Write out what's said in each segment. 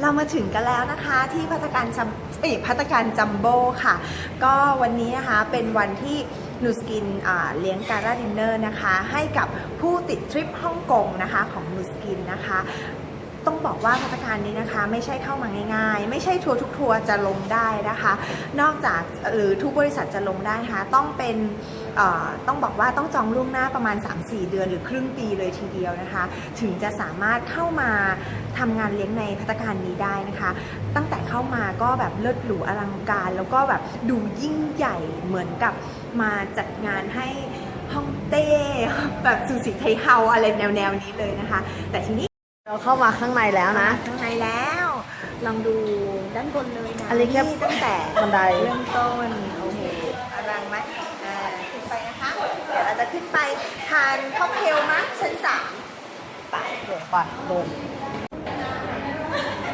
เรามาถึงกันแล้วนะคะที่พัตตาการจัมเอยพัตตาการจัมโบ้ค่ะ ก็วันนี้นะคะเป็นวันที่นูสกินเลี้ยงการ่าดินเนอร์นะคะ ให้กับผู้ติดทริปฮ่องกงนะคะของนูสกินนะคะ ต้องบอกว่าพัตการนี้นะคะไม่ใช่เข้ามาง่าย ๆ ไม่ใช่ทัวร์ทุกทัวร์จะลงได้นะคะ นอกจากหรือทุกบริษัทจะลงได้นะคะต้องเป็นต้องบอกว่าต้องจองล่วงหน้าประมาณ 3-4 เดือนหรือครึ่งปีเลยทีเดียวนะคะ ถึงจะสามารถเข้ามาทำงานเลี้ยงในพัตการนี้ได้นะคะ ตั้งแต่เข้ามาก็แบบเลิศหรูอลังการ แล้วก็แบบดูยิ่งใหญ่เหมือนกับมาจัดงานให้ฮ่องเต้แบบสุสีไทยเฮาอะไรแนวๆนี้เลยนะคะ แต่ทีนี้ เราเข้ามาข้างในแล้วนะ ข้างในแล้ว ลองดูด้านบนเลยนะอันนี้แค่ตั้งแต่บันไดเริ่มต้นโอเคอลังไหมอ่าขึ้นไปนะคะ เดี๋ยวเราจะขึ้นไปทานค็อกเทลมั้ยชั้นสามไปเดี๋ยวไปเดิน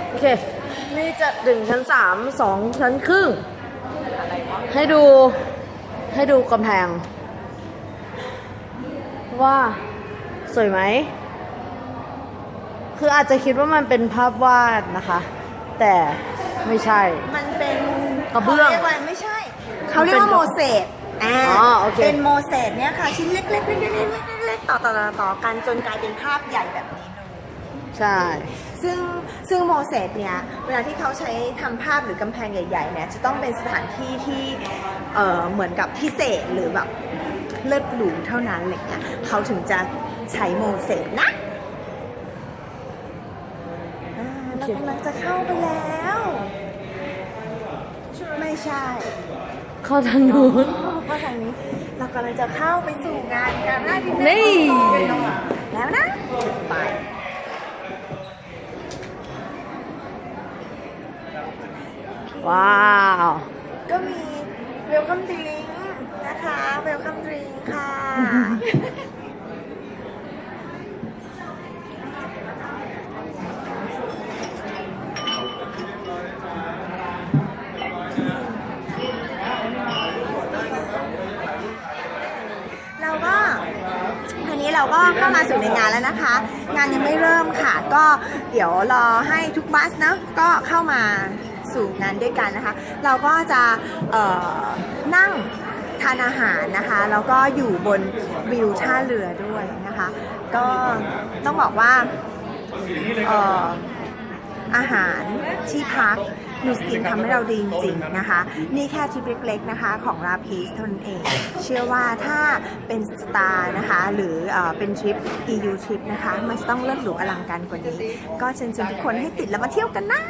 โอเค นี่จะถึงชั้นสามสองชั้นครึ่ง ให้ดูให้ดูกำแพง ว่าสวยไหม คืออาจจะคิดว่ามันเป็นภาพวาดนะคะ แต่ไม่ใช่ มันเป็นกระเบื้องขารียว่าไม่ใช่ เขาเรียกว่าโมเสสอ่าอ๋อโอเค เป็นโมเสสเนี่ยค่ะ ชิ้นเล็กๆเล็กๆเล็กๆต่อต่อต่อต่อกันจนกลายเป็นภาพใหญ่แบบนี้เลย ใช่ ซึ่งซึ่งโมเสสเนี่ยเวลาที่เขาใช้ทำภาพหรือกำแพงใหญ่ๆเนี่ยจะต้องเป็นสถานที่ที่เอ่อเหมือนกับพิเศษหรือแบบเลิศหรูเท่านั้นอะไรเงี้ยเขาถึงจะใช้โมเสสนะอ่า เรากำลังจะเข้าไปแล้ว ไม่ใช่เข้าทางนู้นเพราะทางนี้ เรากำลังจะเข้าไปสู่งานการหน้าดินเนอร์นี่แล้วนะไปว้าว ก็มีเวลคัมดริงนะคะเวลคัมดริงค่ะ เราก็อันนี้ เราก็เข้ามาสู่ในงานแล้วนะคะ งานยังไม่เริ่มค่ะ ก็เดี๋ยวรอให้ทุกบัสเนะก็เข้ามาสู่งานด้วยกันนะคะ เราก็จะนั่งทานอาหารนะคะ แล้วก็อยู่บนวิวท่าเรือด้วยนะคะ ก็ต้องบอกว่าเออ อาหารที่พักนูสกินทำให้เราดีจริงๆนะคะ นี่แค่ทริปเล็กๆนะคะ ของราพีสทนเอง เชื่อว่าถ้าเป็นสตาร์นะคะ หรือเออเป็นทริป EU ทริปนะคะ มันจะต้องเลิศหรูอลังการกว่านี้ ก็เชิญชวนทุกคนให้ติดแล้วมาเที่ยวกันนะ